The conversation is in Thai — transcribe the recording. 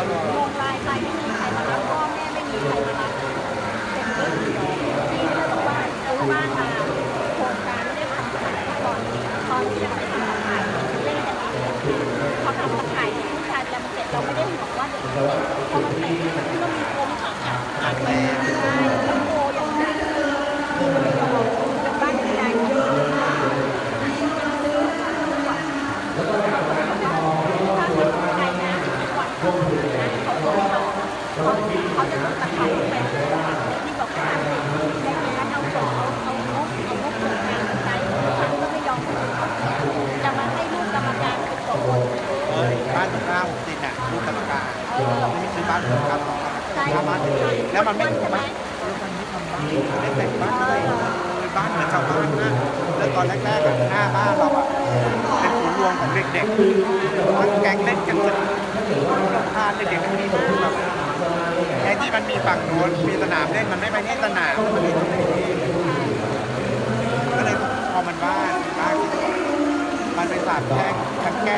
ลงลายไปไม่มีใครมารับพ่อแม่ไม่มีใครมารับเป็นเรื่องที่เราต้องว่าซื้อบ้านมาโครงการไม่ได้ทำขายก่อนตอนที่ยังไม่ทำขายเล่นกันพอทำขายผู้ชายแล้วมันเสร็จเราไม่ได้ห่วงว่าเด็กมันเด็กพอมันเสร็จมันก็มีกรมขังขังขังแม่ใช่โตอย่างนั้นบ้านที่ใหญ่ซื้อถ้าเป็นใครนะก่อนเขาเขา เขาจะต้องตะเขาไปที่บอกว่าในการเอาของเอาเอาเอเอางบส่วนกลางมาใช้ฉันก็ไม่ยอมจะมาให้ลูกกรรมการเป็นตัวนเออบ้านตรงข้าผมติดอะลูกกรรมการเออไม่ซื้อบ้านตรงข้ามของใช่ข้ามบ้านแล้วมันไม่ไหมมันไม่ทำบ้านไม่แต่งบ้านอะไรเลยบ้านเหมือนชาวบ้านนะแล้วตอนแรกๆหน้าบ้านเราอะเป็นศูนย์รวมของเด็กๆทั้งแก๊งเล่นกันจนรำคาญเด็กๆมันมีแบบไอ้ ที่มันมีฝั่งโน้นมีสนามเล่นมันไม่ไปที่สนามมันไปตรงนี้ก็เลยพอมันว่างมันเป็นสามแยกมันแก